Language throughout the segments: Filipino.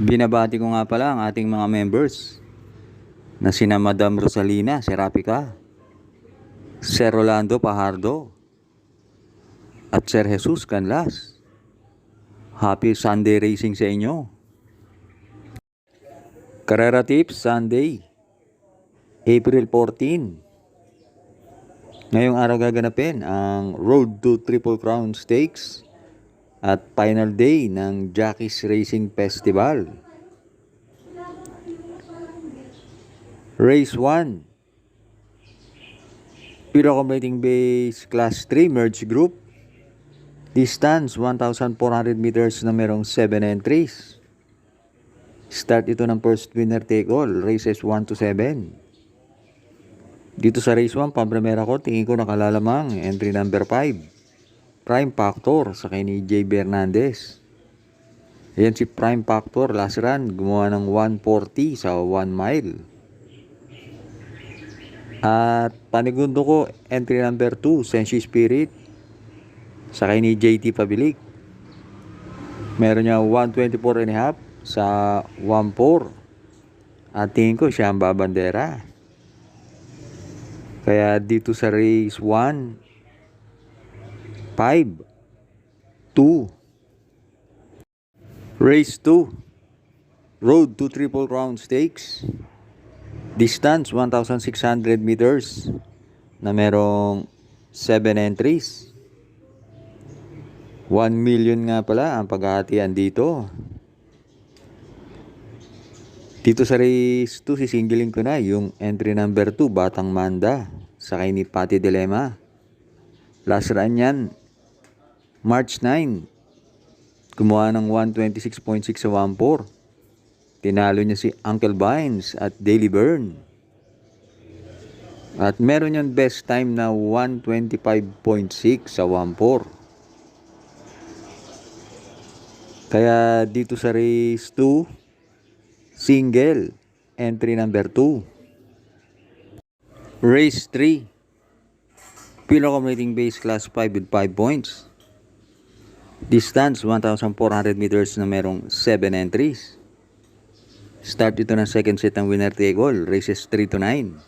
Binabati ko nga pala ang ating mga members na sina Madam Rosalina Serapica, Sir Rolando Pajardo, at Sir Jesus Canlas. Happy Sunday racing sa inyo. Carrera Tips Sunday, April 14. Ngayong araw gaganapin ang Road to Triple Crown Stakes at final day ng Jockeys Racing Festival. Race 1. Piro Competing Base Class 3 Merge Group. Distance 1,400 meters na merong 7 entries. Start ito ng first winner take all, races 1 to 7. Dito sa race 1, pampremera ko, tingin ko nakalalamang entry number 5. Prime Factor sa kay ni JB Hernandez. Ayan si Prime Factor, last run, gumawa ng 140 sa 1 mile. At panigundo ko, entry number 2, Senshi Spirit, sa kay ni JT Pabilik. Meron niya 124 and a half sa 14. At tingin ko siya ang babandera. Kaya dito sa race 1, 5, 2. Race 2, Road to Triple Crown Stakes. Distance 1,600 meters na merong 7 entries. 1 million nga pala ang paghahatian dito. Dito sa race 2, sisingilin ko na yung entry number 2, Batang Manda, sa ni Pati Dilema. Last run yan, March 9. Gumawa ng 126.6 sa 1.4. Tinalo niya si Uncle Vines at Daily Burn. At meron yung best time na 125.6 sa 1.4. Kaya dito sa race 2, single, entry number 2. Race 3, Pilo Commuting Base Class 5 with 5 points. Distance 1,400 meters na merong 7 entries. Start ito ng second set ng winner take all, races 3 to 9.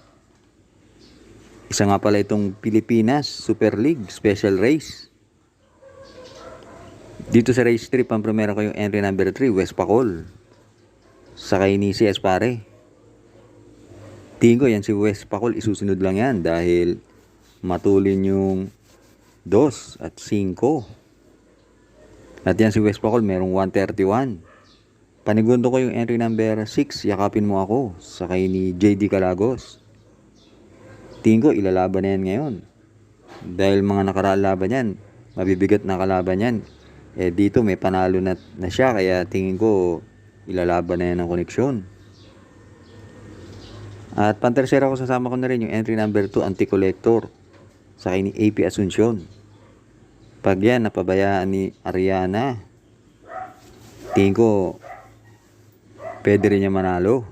Isa nga pala itong Pilipinas Super League Special Race. Dito sa race 3, pampremera ko yung entry number 3, West Pacol. Sa kay ni CS pare. Tingin ko yan si West Pacol, isusunod lang yan dahil matulin yung 2 at 5. At yan si West Pacol, merong 131. Panigundo ko yung entry number 6, yakapin mo ako, sa kay ni JD Calagos. Tingin ko, ilalaban na yan ngayon. Dahil mga nakaraan laban yan, mabibigat na kalaban yan. Eh dito may panalo na, na siya, kaya tingin ko, ilalaban na yan ng koneksyon. At pantersera ko sasama ko na rin yung entry number 2, anti-collector, sa kay ni AP Asuncion. Pag yan, napabayaan ni Ariana, tingin ko, pwede rin niya manalo.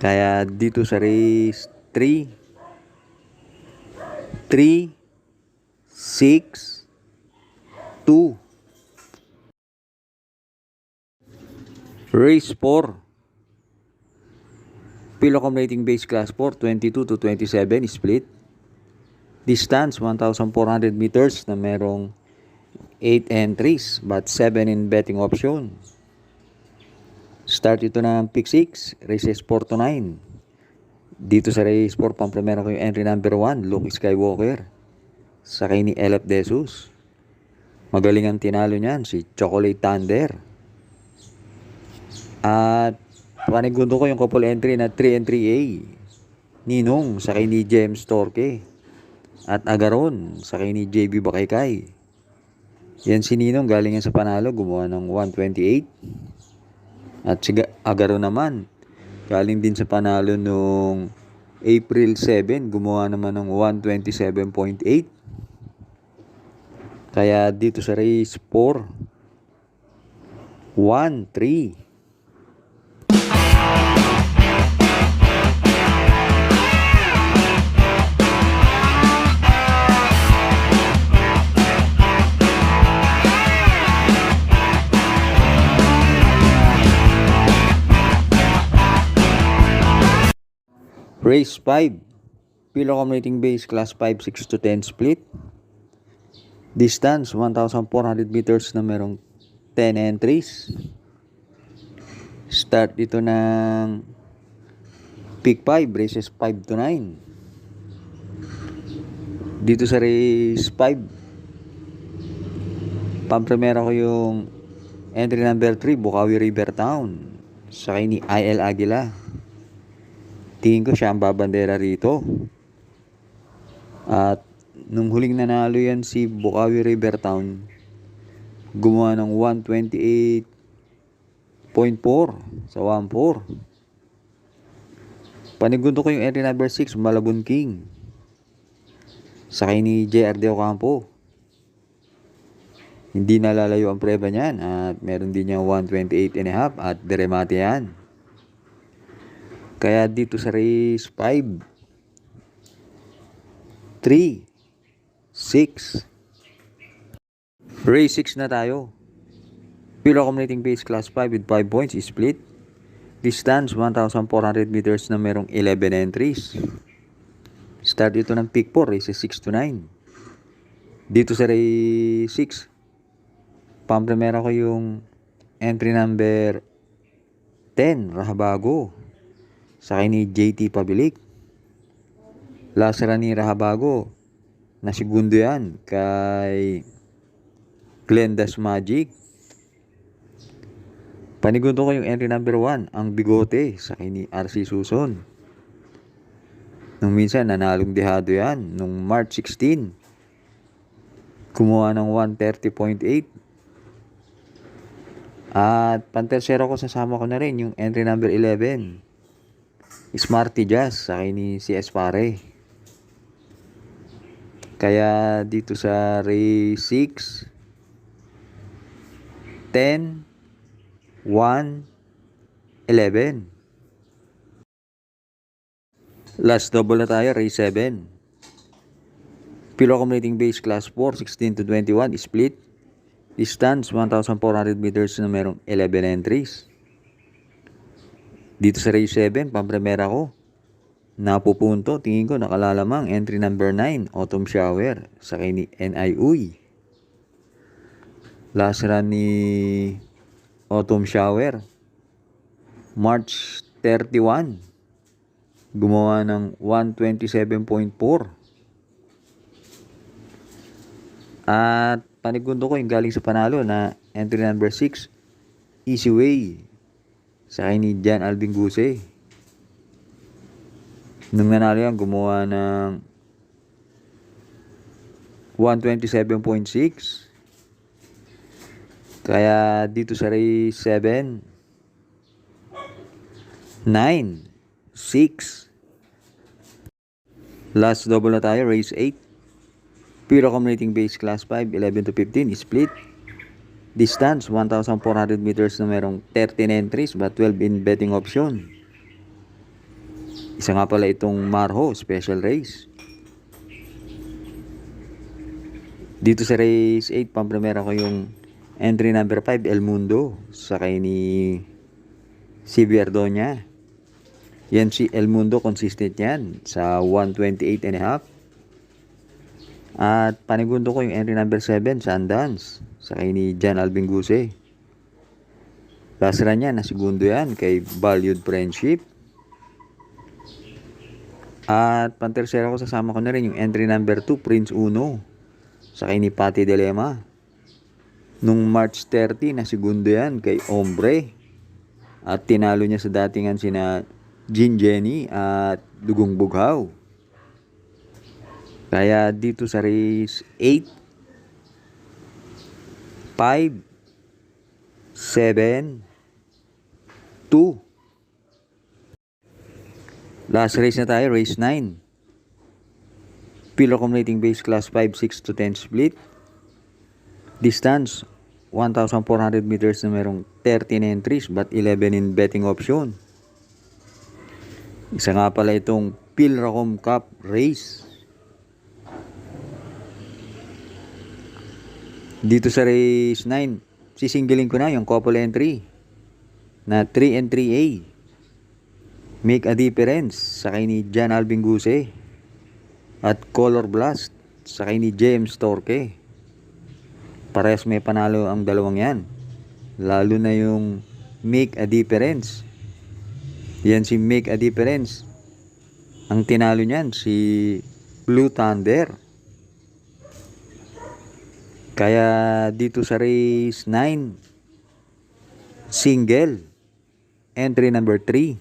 Kaya dito sa race 3, 3, 6, 2. Race 4. Pilo Accumulating Base Class 4, 22 to 27 split. Distance 1,400 meters na merong 8 entries but 7 in betting option. Start ito ng pick 6, races 4 to 9. Dito sa race 4, pampramera ko yung entry number 1, Luke Skywalker. Sa kay ni Elep Desus. Magaling ang tinalo niyan, si Chocolate Thunder. At panigundo ko yung couple entry na 3 and 3A. Ninong sa kay ni James Torque. At Agaron sa kay ni JB Bakaykay. Yan si Ninong galing yan sa panalo, gumawa ng 128. At si Agaron naman, galing din sa panalo nung April 7, gumawa naman ng 127.8. Kaya dito sa race 4, 1, 3. Race 5. Pilocom rating base class 5 6 to 10 split. Distance 1,400 meters na merong 10 entries. Start dito ng peak 5, races 5 to 9. Dito sa race 5, pampremera ko yung entry number 3, Bukawi River Town. Sa ni IL Aguila. Tingin ko siya ang babandera rito. At nung huling nanalo yan si Bukawi River Town, gumawa ng 128.4 sa 1.4. Panigundo ko yung entry number 6, Malabon King. Sakay ni JRD Ocampo. Hindi nalalayo ang preba niyan at meron din niya 128 and a half at deremate yan. Kaya dito sa race 5, 3, 6. Race 6 na tayo. Pilo accumulating base class 5 with 5 points split. Distance 1,400 meters na merong 11 entries. Start ito ng peak 4, races 6 to 9. Dito sa race 6, pampremera ko yung entry number 10, Rahabago. Sa ni JT Pabilik. Lasera ni Rahabago. Na segundo yan kay Glenda's Magic. Panigundo ko yung entry number 1, ang bigote sa ni RC Suson. Nung minsan, nanalong dehado yan. Nung March 16, kumuha ng 130.8. At pantersero ko, sasama ko na rin yung entry number 11. Smarty Jazz sa ni si Espare. Kaya dito sa race 6, 10, 1, 11. Last double na tayo, race 7. Pilo accumulating base class 4, 16 to 21, split. Distance, 1,400 meters na merong 11 entries. Dito sa race 7, pampremera ko. Napupunto, tingin ko nakalalamang. Entry number 9, autumn shower, sa kay ni NI Uy. Last run ni autumn shower, March 31 gumawa ng 127.4 at panigundo ko yung galing sa panalo na entry number 6 easy way sa kay ni Jan Alvin Guse nung nanalo yan gumawa ng 127.6 kaya dito sa race 7 9 6. Last double na tayo, race 8. Pure accumulating base class 5, 11 to 15, split. Distance, 1,400 meters na merong 13 entries but 12 in betting option. Isa nga pala itong Marho special race. Dito sa race 8, pampremera ko yung entry number 5, El Mundo. Sakay ni si Verdonia. Yan si El Mundo consistent yan sa 128 and a half. At panigundo ko yung entry number 7, Sundance. Sa kay ni Jan Alvin Guse. Last run yan, na segundo yan kay Valued Friendship. At pantersera ko sasama ko na rin yung entry number 2, Prince Uno. Sa kay ni Pati Dilema. Nung March 30, na segundo yan kay Ombre. At tinalo niya sa datingan sina Gin Jenny at Dugong Bughaw. Kaya dito sa race 8, 5, 7, 2. Last race na tayo, race 9. Pilo accumulating base class 5, 6 to 10 split. Distance, 1,400 meters na merong 13 entries but 11 in betting option. Isa nga pala itong Pilracom Cup Race. Dito sa race 9, sisingilin ko na yung couple entry na 3 and 3A. Make a Difference sa kay ni Jan Alvin Guse at Color Blast sa kay ni James Torque. Parehas may panalo ang dalawang yan. Lalo na yung Make a Difference. Yan si Make a Difference. Ang tinalo niyan si Blue Thunder. Kaya dito sa race 9, single, entry number 3,